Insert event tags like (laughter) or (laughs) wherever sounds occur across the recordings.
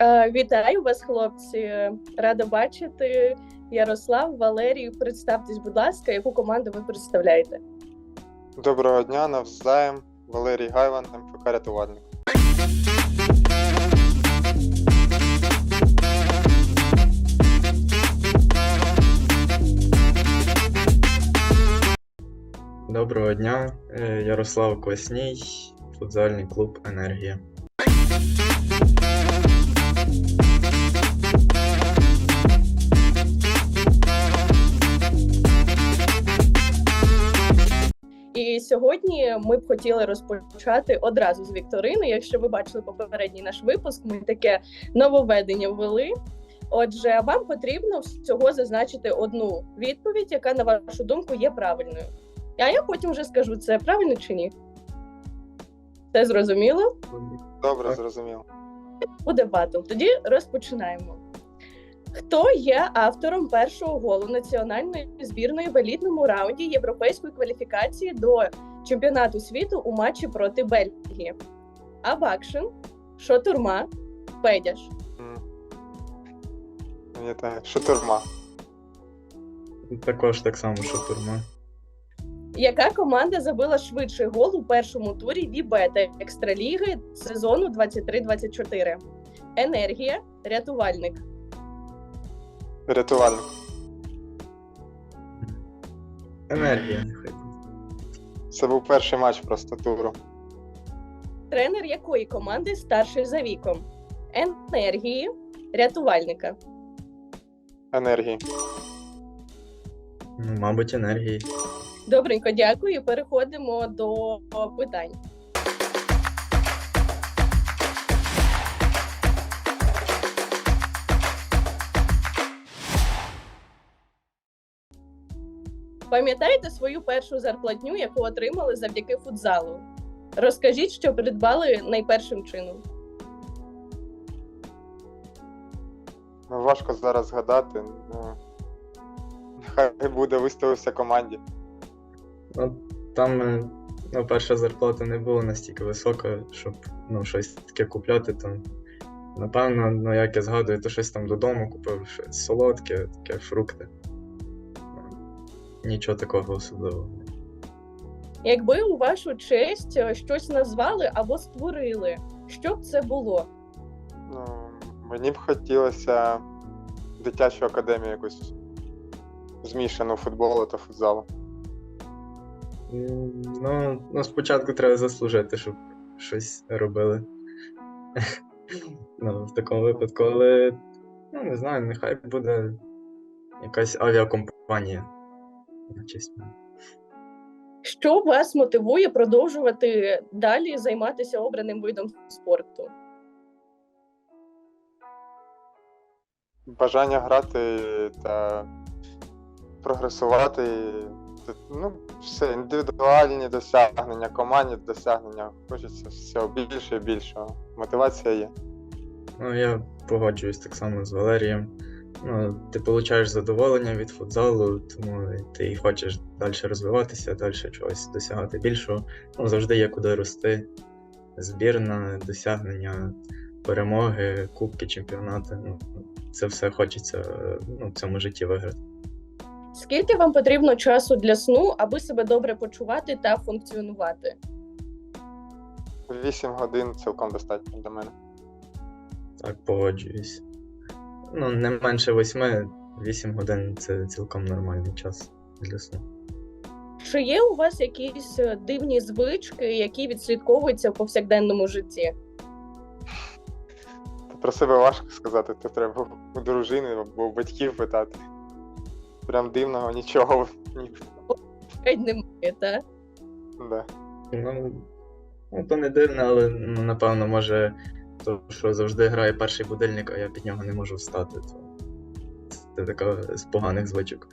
Е, Вітаю вас, хлопці. Рада бачити. Ярослав, Валерій, представтесь, будь ласка, яку команду ви представляєте? Доброго дня, навзаєм. Валерій Гайван, МФК рятувальник. Доброго дня, е, Ярослав Квасній, футзальний клуб Енергія. Сьогодні ми б хотіли розпочати одразу з вікторини. Якщо ви бачили попередній наш випуск, ми таке нововведення ввели. Отже, вам потрібно всього зазначити одну відповідь, яка, на вашу думку, є правильною. А я потім вже скажу, це правильно чи ні. Це зрозуміло? Добре, Так. зрозумів. Буде батл. Тоді розпочинаємо. Хто є автором першого голу національної збірної в елітному раунді європейської кваліфікації до чемпіонату світу у матчі проти Бельгії? Абакшин, Шотурма, Педяш. Пам'ятаю, шутурма. Також так само, що турма. Яка команда забила швидший гол у першому турі Вібета екстраліги сезону 23-24? Енергія, рятувальник. Рятувальник. Енергія, Це був перший матч просто туру. Тренер якої команди старший за віком? Енергії, рятувальника. Енергії. Ну, мабуть, енергії. Добренько, дякую. Переходимо до питань. Пам'ятаєте свою першу зарплатню, яку отримали завдяки футзалу? Розкажіть, що придбали найпершим чином. Ну, важко зараз згадати. Ну, нехай буде виставився команді. Ну, там ну, перша зарплата не була настільки висока, щоб ну, щось таке купляти. Там, напевно, ну, як я згадую, то щось там додому купив, щось солодке, таке фрукти. Нічого такого особливого. Якби у вашу честь е, щось назвали або створили, що б це було? Ну, мені б хотілося дитячу академію якусь змішану футболу та футзалу. Ну, ну, спочатку треба заслужити, щоб щось робили. (laughs) Ну, в такому випадку, але ну, не знаю, нехай буде якась авіакомпанія. На честь мене. Що вас мотивує продовжувати далі займатися обраним видом спорту? Бажання грати та прогресувати. Ну, все, індивідуальні досягнення, командні досягнення. Хочеться всього більше і більшого. Мотивація є. Ну, я погоджуюсь так само з Валерієм. Ну, ти отримуєш задоволення від футзалу, тому ти хочеш далі розвиватися, далі чогось досягати більшого. Ну, завжди є куди рости. Збірна, досягнення, перемоги, кубки, чемпіонати. Ну, це все хочеться ну, в цьому житті виграти. Скільки вам потрібно часу для сну, аби себе добре почувати та функціонувати? 8 годин цілком достатньо для мене. Так, погоджуюсь. Ну, не менше восьми, вісім годин це цілком нормальний час для сну. Чи є у вас якісь е, дивні звички, які відслідковуються в повсякденному житті? Про себе важко сказати, то треба у дружини або у батьків питати. Прям дивного нічого. Немає, та? Да. Ну, ну то не дивно, але ну, напевно, може, то, що завжди грає перший будильник, а я під нього не можу встати. То це така з поганих звичок.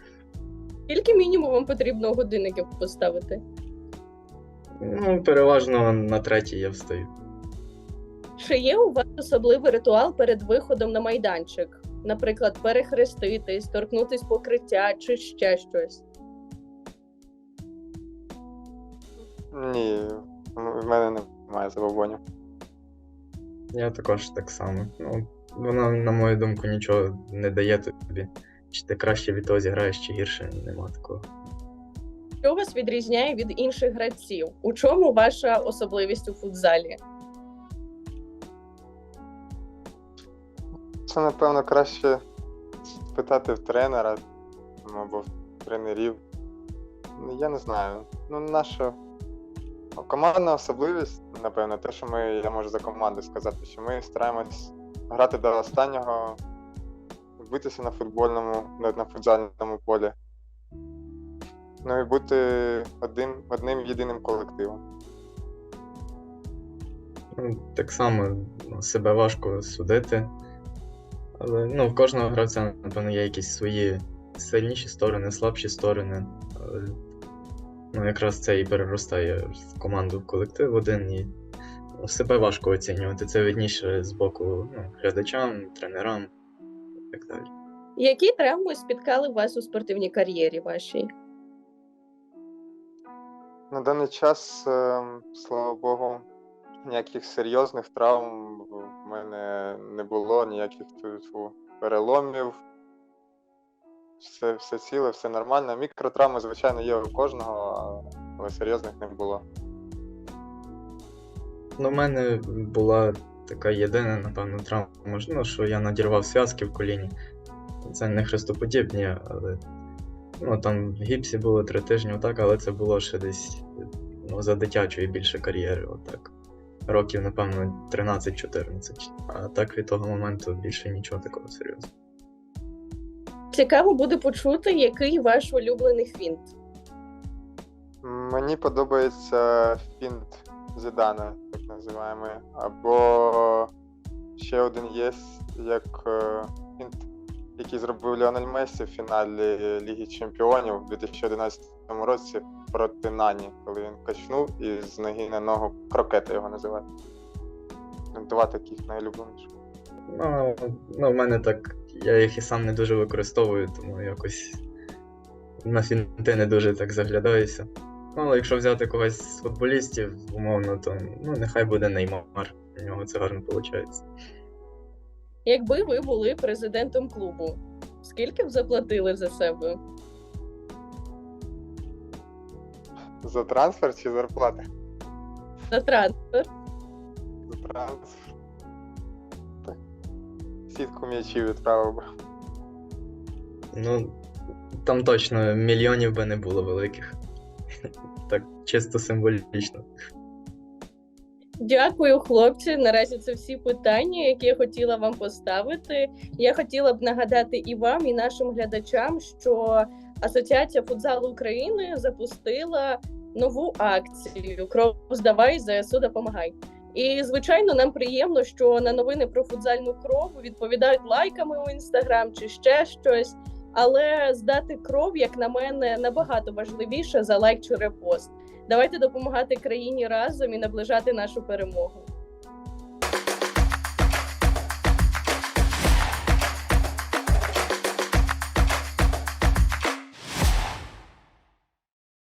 Скільки мінімум вам потрібно годинників поставити? Ну, переважно на третій я встаю. Чи є у вас особливий ритуал перед виходом на майданчик? Наприклад, перехреститись, торкнутись покриття чи ще щось? Ні, в мене немає забобонів. Я також так само. Ну, воно, на мою думку, нічого не дає тобі. Чи ти краще від того зіграєш, чи гірше, нема такого. Що вас відрізняє від інших гравців? У чому ваша особливість у футзалі? Це, напевно, краще спитати в тренера ну, або в тренерів. Ну, Я не знаю. Ну, наша командна особливість, напевно, те, що ми, я можу за команду сказати, що ми стараємось грати до останнього, битися на футбольному, на, на футзальному полі. Ну і бути одним, одним єдиним колективом. Ну, так само ну, себе важко судити. Але ну, в кожного гравця, напевно, є якісь свої сильніші сторони, слабші сторони. Але, ну, якраз це і переростає в команду в колектив один, і ну, себе важко оцінювати. Це видніше з боку ну, глядачам, тренерам і так далі. Які травми спіткали вас у спортивній кар'єрі вашій? На даний час, ем, слава Богу, ніяких серйозних травм в мене не було, ніяких переломів. Все, все ціле, все нормально. Мікротравми, звичайно, є у кожного, але серйозних не було. Ну, в мене була така єдина, напевно, травма, можливо, що я надірвав зв'язки в коліні. Це не хрестоподібні, але ну, там в гіпсі було три тижні, отак, але це було ще десь ну, за дитячої більше кар'єри, отак. Років, напевно, 13-14. А так від того моменту більше нічого такого серйозного. Цікаво буде почути, який ваш улюблений фінт. Мені подобається фінт Зідана, так називаємо. Або ще один є, як е, фінт, який зробив Леонель Мессі в фіналі Ліги Чемпіонів у 2011 році проти Нані, коли він качнув і з ноги на ногу крокета його називають. Два таких найулюбленіших. Ну, ну, в мене так, я їх і сам не дуже використовую, тому якось на фінти не дуже так заглядаюся. Ну, але якщо взяти когось з футболістів, умовно, то ну, нехай буде Неймар. У нього це гарно виходить. Якби ви були президентом клубу, скільки б заплатили за себе? За трансфер чи зарплата? За трансфер? За трансфер. Сітку м'ячів відправив би. Ну, там точно мільйонів би не було великих. Так, чисто символічно. Дякую, хлопці. Наразі це всі питання, які я хотіла вам поставити. Я хотіла б нагадати і вам, і нашим глядачам, що Асоціація футзалу України запустила нову акцію Кров здавай, ЗСУ допомагай. І звичайно, нам приємно, що на новини про футзальну кров відповідають лайками у інстаграм чи ще щось. Але здати кров, як на мене, набагато важливіше за лайк чи репост. Давайте допомагати країні разом і наближати нашу перемогу.